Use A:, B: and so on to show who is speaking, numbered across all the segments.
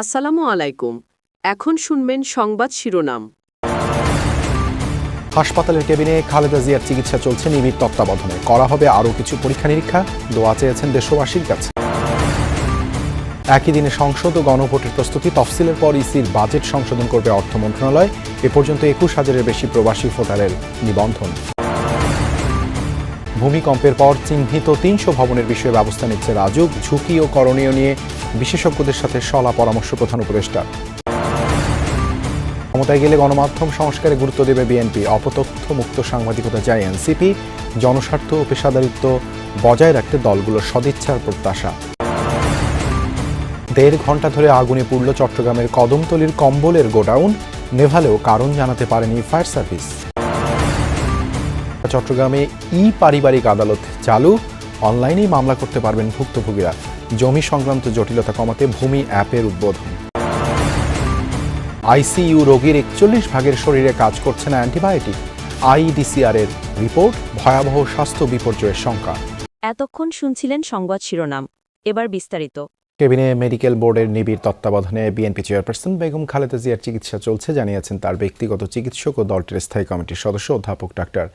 A: আসসালামু আলাইকুম। এখন শুনবেন সংবাদ শিরোনাম।
B: হাসপাতালের কেবিনে খালেদা জিয়ার চিকিৎসা চলছে নিবিড় তত্ত্বাবধানে। করা হবে আরও কিছু পরীক্ষা নিরীক্ষা। দোয়া চেয়েছেন দেশবাসীর কাছে। একই দিনে সংসদ ও গণভোটের প্রস্তুতি তফসিলের পর ইসির বাজেট সংশোধন করবে অর্থ মন্ত্রণালয়। এ পর্যন্ত একুশ হাজারের বেশি প্রবাসী ভোটারের নিবন্ধন। ভূমিকম্পের পর চিহ্নিত তিনশো ভবনের বিষয়ে ব্যবস্থা নিচ্ছে রাজুক। ঝুঁকি ও করণীয় নিয়ে বিশেষজ্ঞদের সাথে সলা পরামর্শ প্রধান উপদেষ্টা। ক্ষমতায় গেলে গণমাধ্যম সংস্কারে গুরুত্ব দেবে বিএনপি। অপতথ্য মুক্ত সাংবাদিকতা চায় এনসিপি। জনস্বার্থ ও পেশাদারিত্ব বজায় রাখতে দলগুলোর সদিচ্ছার প্রত্যাশা। দেড় ঘণ্টা ধরে আগুনে পুড়ল চট্টগ্রামের কদমতলির কম্বলের গোডাউন। নেভালেও কারণ জানাতে পারেনি ফায়ার সার্ভিস। চট্টগ্রামে ই পারিবারিক আদালত চালু। অনলাইনেই মামলা করতে পারবেন ভুক্তভোগীরা। জমি সংক্রান্ত জটিলতা কমাতে ভূমি অ্যাপের উদ্বোধন। আইসিইউ রোগীর একচল্লিশ ভাগের শরীরে কাজ করছে না অ্যান্টিবায়োটিক। আইডিসিআর এর রিপোর্ট ভয়াবহ স্বাস্থ্য বিপর্যয়ের শঙ্কা।
C: এতক্ষণ শুনছিলেন সংবাদ শিরোনাম। এবার বিস্তারিত।
B: কেবিনে মেডিকেল বোর্ডের নিবিড় তত্ত্বাবধানে বিএনপি চেয়ারপারসন বেগম খালেদা জিয়ার চিকিৎসা চলছে জানিয়েছেন তার ব্যক্তিগত চিকিৎসক ও দলটির স্থায়ী কমিটির সদস্য অধ্যাপক doctor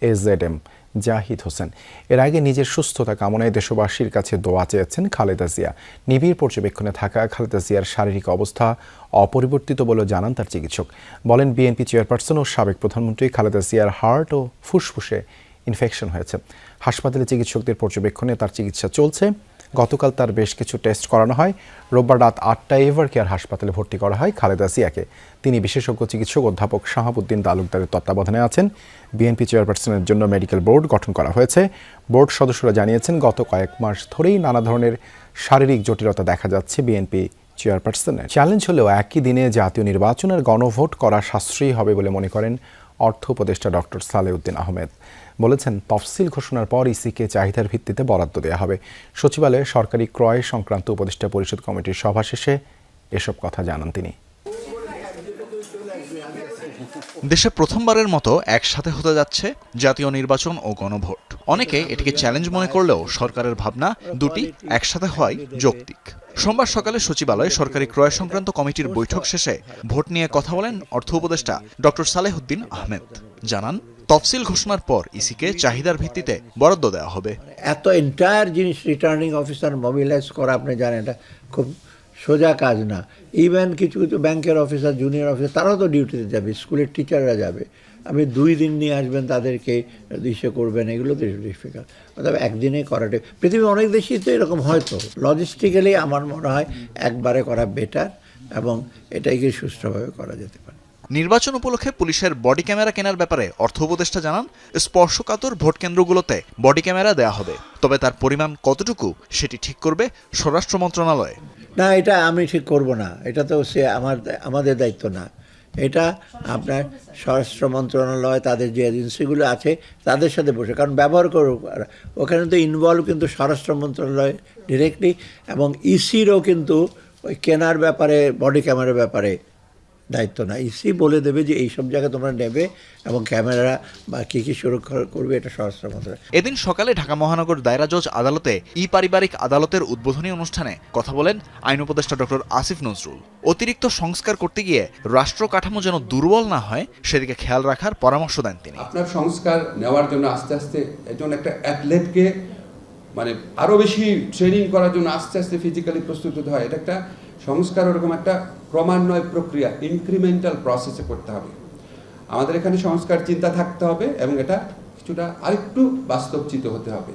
B: S Z M Zahid Hossain. এর আগে নিজের সুস্থতা কামনায় দেশবাসীর কাছে দোয়া চেয়েছেন খালেদা জিয়া। নিবিড় পর্যবেক্ষণে থাকা খালেদা জিয়ার শারীরিক অবস্থা অপরিবর্তিত বলে জানান তার চিকিৎসক। বলেন, বিএনপি চেয়ারপারসন ও সাবেক প্রধানমন্ত্রী খালেদা জিয়ার হার্ট ও ফুসফুসে ইনফেকশন হয়েছে। হাসপাতালে চিকিৎসকদের পর্যবেক্ষণে তার চিকিৎসা চলছে। গতকাল তার বেশ কিছু টেস্ট করানো হয়। রোববার রাত আটটায় এভার কেয়ার হাসপাতালে ভর্তি করা হয় খালেদা জিয়াকে। তিনি বিশেষজ্ঞ চিকিৎসক অধ্যাপক শাহাবুদ্দিন তালুকদারের তত্ত্বাবধানে আছেন। বিএনপি চেয়ারপারসনের জন্য মেডিকেল বোর্ড গঠন করা হয়েছে। বোর্ড সদস্যরা জানিয়েছেন, গত কয়েক মাস ধরেই নানা ধরনের শারীরিক জটিলতা দেখা যাচ্ছে বিএনপি চেয়ারপারসনের। চ্যালেঞ্জ হলেও একই দিনে জাতীয় নির্বাচনের গণভোট করা সাশ্রয়ী হবে বলে মনে করেন অর্থ উপদেষ্টা ডক্টর সালেউদ্দিন আহমেদ। বলেছেন, তফসিল ঘোষণার পর ইসিকে চাহিদার ভিত্তিতে বরাদ্দ দেওয়া হবে। সচিবালয়ে সরকারি ক্রয় সংক্রান্ত উপদেষ্টা পরিষদ কমিটির সভা শেষে এসব কথা জানান তিনি।
D: দেশে প্রথমবারের মতো একসাথে হতে যাচ্ছে জাতীয় নির্বাচন ও গণভোট। অনেকে এটিকে চ্যালেঞ্জ মনে করলেও সরকারের ভাবনা দুটি একসাথে হওয়াই যৌক্তিক। সোমবার সকালে সচিবালয়ে সরকারি ক্রয় সংক্রান্ত কমিটির বৈঠক শেষে ভোট নিয়ে কথা বলেন অর্থ উপদেষ্টা ডক্টর সালেহুদ্দিন আহমেদ। জানান, তফসিল ঘোষণার পর ইসিকে চাহিদার ভিত্তিতে বরাদ্দ দেওয়া হবে।
E: এত এন্টায়ার জিনিস রিটার্নিং অফিসার মোবিলাইজ করা আপনি জানেন, এটা খুব সোজা কাজ না। ইভেন কিছু কিছু ব্যাংকের অফিসার জুনিয়র অফিসার তারাও তো ডিউটিতে যাবে, স্কুলের টিচাররা যাবে। আমি দুই দিন নিয়ে আসবেন, তাদেরকে ইসে করবেন, এগুলো তো ডিফিকাল্ট অর্থাৎ একদিনে করাটা পৃথিবীর অনেক দেশেই তো এরকম হয়তো লজিস্টিক্যালি আমার মনে হয় একবারে করা বেটার এবং এটাকে সুষ্ঠুভাবে করা যেতে পারে।
D: নির্বাচন উপলক্ষে পুলিশের বডি ক্যামেরা কেনার ব্যাপারে অর্থ উপদেষ্টা জানান, স্পর্শকাতর ভোট কেন্দ্রগুলোতে বডি ক্যামেরা দেওয়া হবে। তবে তার পরিমাণ কতটুকু, সেটি ঠিক করবে স্বরাষ্ট্র মন্ত্রণালয়।
E: না, এটা আমি ঠিক করব না। এটা তো সে আমার, আমাদের দায়িত্ব না। এটা আপনার স্বরাষ্ট্র মন্ত্রণালয়, তাদের যে এজেন্সিগুলো আছে, তাদের সাথে বসে। কারণ ব্যবহার করো, ওখানে তো ইনভলভ কিন্তু স্বরাষ্ট্র মন্ত্রণালয় ডিরেক্টলি এবং ইসিরও কিন্তু ওই কেনার ব্যাপারে বডি ক্যামেরার ব্যাপারে দায়িত্ব না। ইসি বলে দেবে যে এই সব জায়গায় তোমরা নেবে এবং ক্যামেরা বা কী কী সুরক্ষা করবে এটা স্বরাষ্ট্র মন্ত্রণালয়।
D: এদিন সকালে ঢাকা মহানগর দায়রা জজ আদালতে ই পারিবারিক আদালতের উদ্বোধনী অনুষ্ঠানে কথা বলেন আইন উপদেষ্টা ডক্টর আসিফ নজরুল। অতিরিক্ত সংস্কার করতে গিয়ে রাষ্ট্র কাঠামো যেন দুর্বল না হয় সেদিকে খেয়াল রাখার পরামর্শ দেন তিনি।
F: আপনার সংস্কার নেওয়ার জন্য আস্তে আস্তে একজন একটা অ্যাথলেটকে মানে আরও বেশি ট্রেনিং করার জন্য আস্তে আস্তে ফিজিক্যালি প্রস্তুত হতে হয়। এটা একটা সংস্কার ওরকম একটা ক্রমান্বয় প্রক্রিয়া ইনক্রিমেন্টাল প্রসেসে করতে হবে। আমাদের এখানে সংস্কার চিন্তা থাকতে হবে এবং এটা কিছুটা আরেকটু বাস্তবচিত হতে হবে।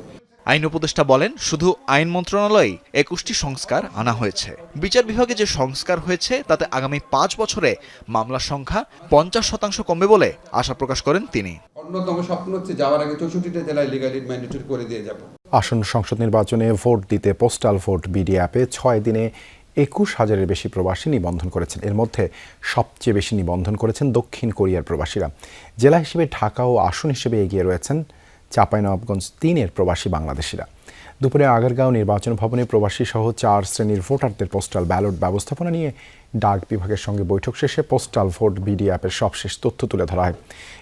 D: আইন উপদেষ্টা বলেন শুধু আইন মন্ত্রণালয়ে একুশটি সংস্কার আনা হয়েছে। বিচার বিভাগে যে সংস্কার হয়েছে তাতে আগামী পাঁচ বছরে মামলার সংখ্যা পঞ্চাশ শতাংশ কমবে বলে আশা প্রকাশ করেন তিনি।
F: অন্যতম স্বপ্ন হচ্ছে যাওয়ার আগে চৌষট্টিটা জেলায় লিগালি ম্যান্ডেটরি করে দিয়ে যাব।
B: আসন্ন সংসদ নির্বাচনে ভোট দিতে পোস্টাল ভোট বিডি অ্যাপে ছয় দিনে একুশ হাজারের বেশি প্রবাসী নিবন্ধন করেছেন। এর মধ্যে সবচেয়ে বেশি নিবন্ধন করেছেন দক্ষিণ কোরিয়ার প্রবাসীরা। জেলা হিসেবে ঢাকা ও আসন হিসেবে এগিয়ে রয়েছেন চাঁপাইনবাবগঞ্জ তিনের প্রবাসী বাংলাদেশিরা। দুপুরে আগারগাঁও নির্বাচন ভবনে প্রবাসী সহ চার শ্রেণির ভোটারদের পোস্টাল ব্যালট ব্যবস্থাপনা নিয়ে ডাক বিভাগের সঙ্গে বৈঠক শেষে পোস্টাল ভোট বিডি অ্যাপের সবশেষ তথ্য তুলে ধরা হয়।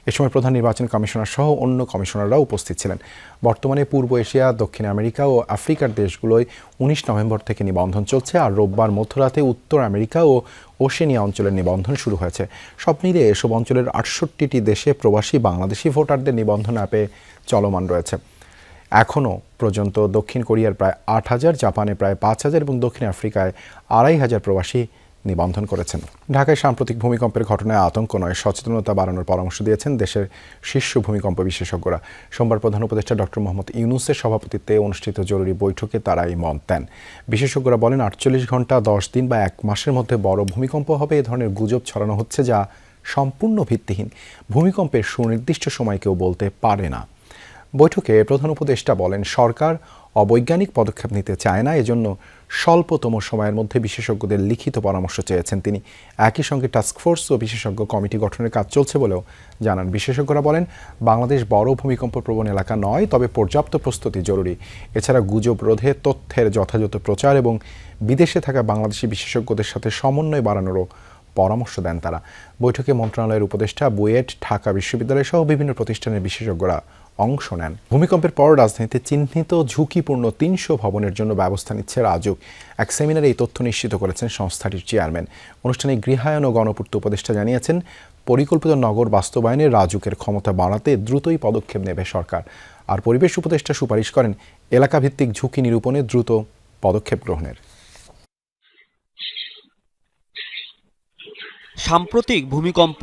B: এ সময় প্রধান নির্বাচন কমিশনার সহ অন্য কমিশনাররাও উপস্থিত ছিলেন। বর্তমানে পূর্ব এশিয়া, দক্ষিণ আমেরিকা ও আফ্রিকার দেশগুলোয় উনিশ নভেম্বর থেকে নিবন্ধন চলছে আর রোববার মধ্যরাতে উত্তর আমেরিকা ও ওশেনিয়া অঞ্চলের নিবন্ধন শুরু হয়েছে। সব মিলিয়ে এসব অঞ্চলের আটষট্টিটি দেশে প্রবাসী বাংলাদেশি ভোটারদের নিবন্ধন অ্যাপে চলমান রয়েছে। এখনও পর্যন্ত দক্ষিণ কোরিয়ার প্রায় আট হাজার জাপানে প্রায় পাঁচ হাজার এবং দক্ষিণ আফ্রিকায় আড়াই হাজার প্রবাসী নিবন্ধন করেছেন। ঢাকায় সাম্প্রতিক ভূমিকম্পের ঘটনায় আতঙ্ক নয়, সচেতনতা বাড়ানোর পরামর্শ দিয়েছেন দেশের শীর্ষ ভূমিকম্প বিশেষজ্ঞরা। সোমবার প্রধান উপদেষ্টা ডক্টর মোহাম্মদ ইউনুসের সভাপতিত্বে অনুষ্ঠিত জরুরি বৈঠকে তারা এই মত দেন। বিশেষজ্ঞরা বলেন, আটচল্লিশ ঘণ্টা দশ দিন বা এক মাসের মধ্যে বড় ভূমিকম্প হবে, এ ধরনের গুজব ছড়ানো হচ্ছে যা সম্পূর্ণ ভিত্তিহীন। ভূমিকম্পের সুনির্দিষ্ট সময় কেউ বলতে পারে না। বৈঠকে প্রধান উপদেষ্টা বলেন, সরকার অবৈজ্ঞানিক পদক্ষেপ নিতে চায় না, এজন্য স্বল্পতম সময়ের মধ্যে বিশেষজ্ঞদের লিখিত পরামর্শ চেয়েছেন তিনি। একই সঙ্গে টাস্কফোর্স ও বিশেষজ্ঞ কমিটি গঠনের কাজ চলছে বলেও জানান। বিশেষজ্ঞরা বলেন, বাংলাদেশ বড় ভূমিকম্প প্রবণ এলাকা নয়, তবে পর্যাপ্ত প্রস্তুতি জরুরি। এছাড়া গুজব রোধে তথ্যের যথাযথ প্রচার এবং বিদেশে থাকা বাংলাদেশি বিশেষজ্ঞদের সাথে সমন্বয় বাড়ানোরও পরামর্শ দেন তারা। বৈঠকে মন্ত্রণালয়ের উপদেষ্টা বুয়েট ঢাকা বিশ্ববিদ্যালয় সহ বিভিন্ন প্রতিষ্ঠানের বিশেষজ্ঞরা অংশ নেন। ভূমিকম্পের পর রাজধানীতে চিহ্নিত ঝুঁকিপূর্ণ তিনশো ভবনের জন্য ব্যবস্থা নিচ্ছে রাজুক। এক সেমিনারে এই তথ্য নিশ্চিত করেছেন সংস্থাটির চেয়ারম্যান। অনুষ্ঠানে গৃহায়ন ও গণপূর্ত উপদেষ্টা জানিয়েছেন, পরিকল্পিত নগর বাস্তবায়নে রাজুকের ক্ষমতা বাড়াতে দ্রুতই পদক্ষেপ নেবে সরকার। আর পরিবেশ উপদেষ্টা সুপারিশ করেন, এলাকাভিত্তিক ঝুঁকি নিরূপণে দ্রুত পদক্ষেপ গ্রহণের।
G: সাম্প্রতিক ভূমিকম্প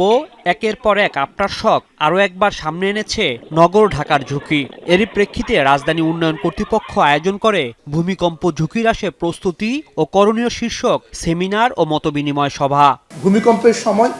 G: একের পর এক আফটার শক আরও একবার সামনে এনেছে নগর ঢাকার ঝুঁকি। এরই প্রেক্ষিতে রাজধানী উন্নয়ন কর্তৃপক্ষ আয়োজন করে ভূমিকম্প ঝুঁকি হ্রাসে প্রস্তুতি ও করণীয় শীর্ষক সেমিনার ও মতবিনিময় সভা।
H: ভূমিকম্পের সময়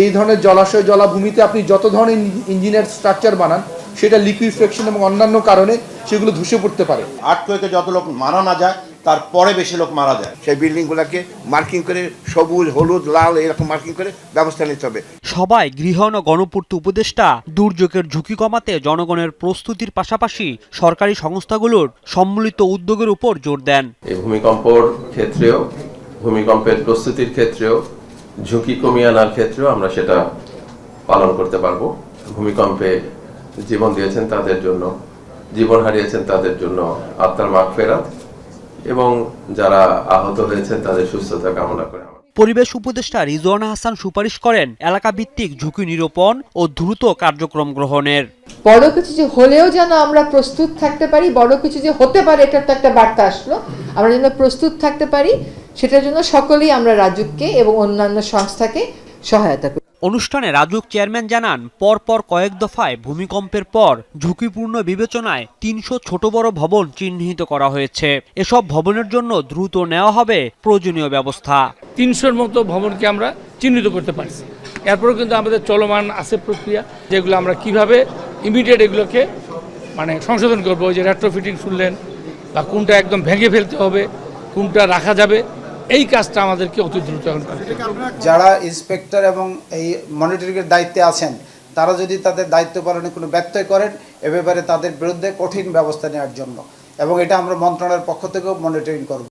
H: এই ধরনের জলাশয় জলাভূমিতে আপনি যত ধরনের ইঞ্জিনিয়ার স্ট্রাকচার বানান সেটা লিকুইফেকশন এবং অন্যান্য কারণে সেগুলো ধসে পড়তে পারে।
I: আর্থকোয়েকে যত লোক মারা না যায় তারপরে বেশি লোক মারা যায়।
J: সেই বিল্ডিংগুলোকে মার্কিং করে সবুজ হলুদ লাল এরকম মার্কিং করে ব্যবস্থা নিতে হবে।
G: সবাই গৃহণ ও গণপূর্ত উপদেষ্টা দুর্যোগের ঝুঁকি কমাতে জনগণের প্রস্তুতির পাশাপাশি সরকারি সংস্থাগুলোর সম্মিলিত উদ্যোগের উপর জোর দেন।
K: এই ভূমিকম্পর ক্ষেত্রেও ভূমিকম্পের প্রস্তুতির ক্ষেত্রেও ঝুঁকি কমিয়ে আনার ক্ষেত্রেও আমরা সেটা পালন করতে পারব। ভূমিকম্পে জীবন দিয়েছেন তাদের জন্য জীবন হারিয়েছেন তাদের জন্য আত্মার মাগ ফেরাত এবং যারা আহত হয়েছেন তাদের সুস্থতা কামনা করে
G: পরিবেশ উপদেষ্টা রিজওয়ানা হাসান সুপারিশ করেন এলাকা ভিত্তিক ঝুঁকি নিরূপণ ও দ্রুত কার্যক্রম গ্রহণের।
L: বড় কিছু যে হলেও যেন আমরা প্রস্তুত থাকতে পারি বড় কিছু যে হতে পারে এটার তো একটা বার্তা আসলো। আমরা যেন প্রস্তুত থাকতে পারি সেটার জন্য সকলেই আমরা রাজুককে এবং অন্যান্য সংস্থাকে সহায়তা করি।
G: অনুষ্ঠানে রাজুক চেয়ারম্যান জানান, পরপর কয়েক দফায় ভূমিকম্পের পর ঝুঁকিপূর্ণ বিবেচনায় তিনশো ছোট বড় ভবন চিহ্নিত করা হয়েছে। এসব ভবনের জন্য দ্রুত নেওয়া হবে প্রয়োজনীয় ব্যবস্থা।
M: তিনশোর মতো ভবনকে আমরা চিহ্নিত করতে পারছি। এরপরেও কিন্তু আমাদের চলমান আছে প্রক্রিয়া, যেগুলো আমরা কীভাবে ইমিডিয়েট এগুলোকে মানে সংশোধন করব, ওই যে রেট্রোফিটিং শুনলেন, বা কোনটা একদম ভেঙে ফেলতে হবে, কোনটা রাখা যাবে এই কাজটা আমাদেরকে অতি দ্রুত
H: যারা ইন্সপেক্টর এবং এই মনিটরিংয়ের দায়িত্বে আছেন, তারা যদি তাদের দায়িত্ব পালনে কোনো ব্যত্যয় করেন, এ ব্যাপারে তাদের বিরুদ্ধে কঠিন ব্যবস্থা নেওয়ার জন্য। এবং এটা আমরা মন্ত্রণালয়ের পক্ষ থেকেও মনিটরিং করব।